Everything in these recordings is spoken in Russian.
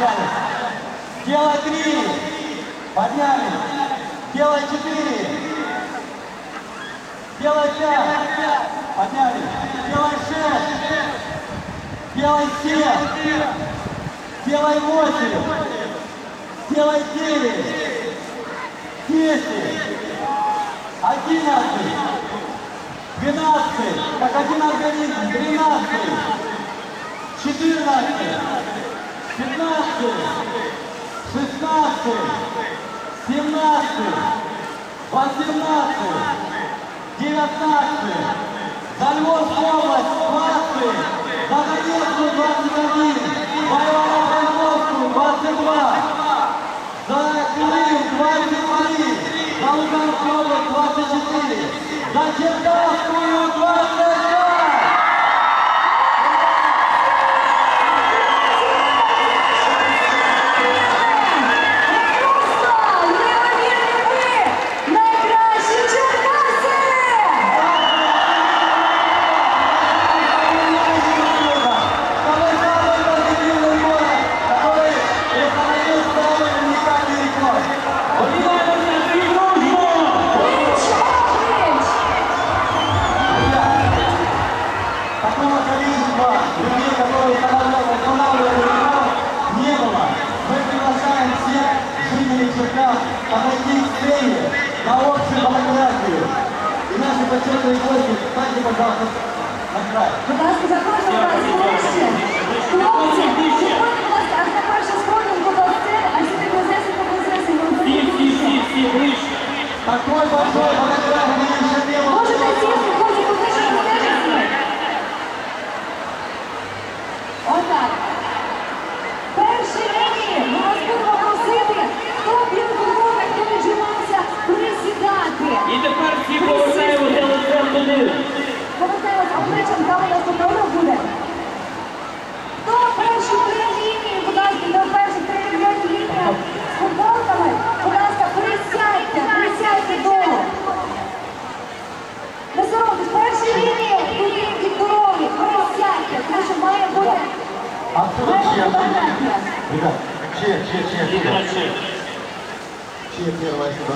Потянет. Делай три. Подняли. Делай четыре. Делай пять. Подняли. Делай шесть. Делай семь. Делай восемь. Делай девять. Десять. Одиннадцать. Двенадцать. Как один организм. Тринадцать. Четырнадцать. Пятнадцать. Шестнадцать. Семнадцать. Восемнадцать. Девятнадцать. За Львовскую область 20. За Донецкую 21. За Ивано-Франковскую 22. За Крым 23. За Луганскую область 24. За Черкасскую 22. количества людей, которые устанавливали, устанавливали рекорд, не было. Мы приглашаем всех жителей Черкас подойти к сцене на общую фотографию. И наши почетные гости, встаньте, пожалуйста, на край. Будь ласка, запрошую вас ближче. Хлопці, підходьте, будь ласка, аж на першу сходинку до сцени, а сюди близесенько, близесенько. Всі, всі, всі, всі ближче. Такой большой фотографии еще не Olha, 앞으로 지혜 우리가 지혜 지혜 지혜 지혜 지혜 지혜로 가겠습니다.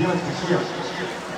이어서 지혜